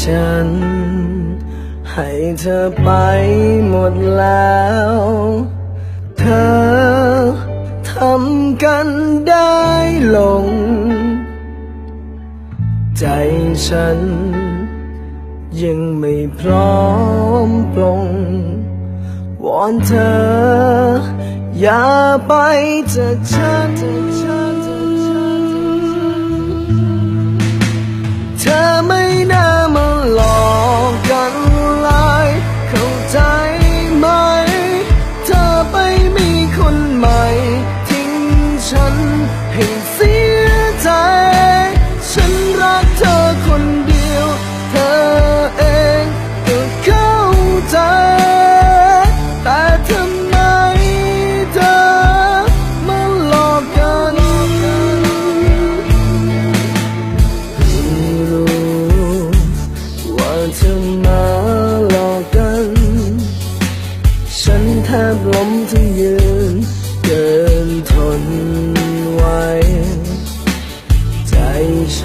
ฉัน ให้เธอไปหมดแล้ว เธอทำกันได้ลง ใจฉัน ยังไม่พร้อมปลง วอนเธอ อย่าไปจากฉัน ฉันให้เสียใจ ฉันรักเธอคนเดียว เธอเองก็เข้าใจ แต่ทำไมเธอมาหลอกกันรู้ว่าเธอมาหลอกกัน ฉันแทบล้มทั้ง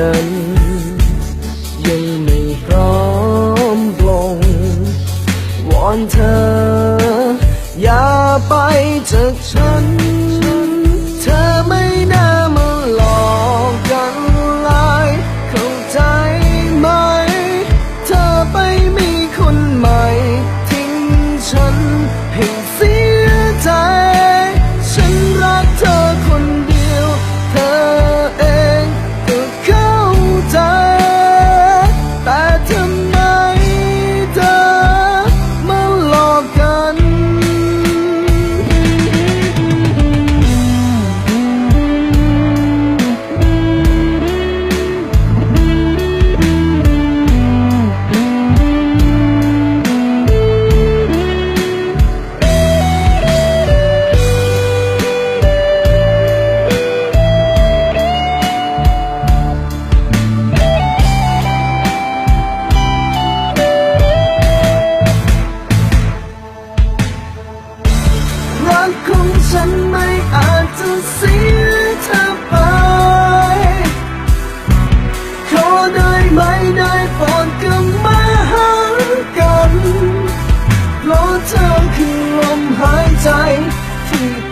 ฉัน ยังไม่พร้อมปลง วอนเธอ อย่าไปจากฉัน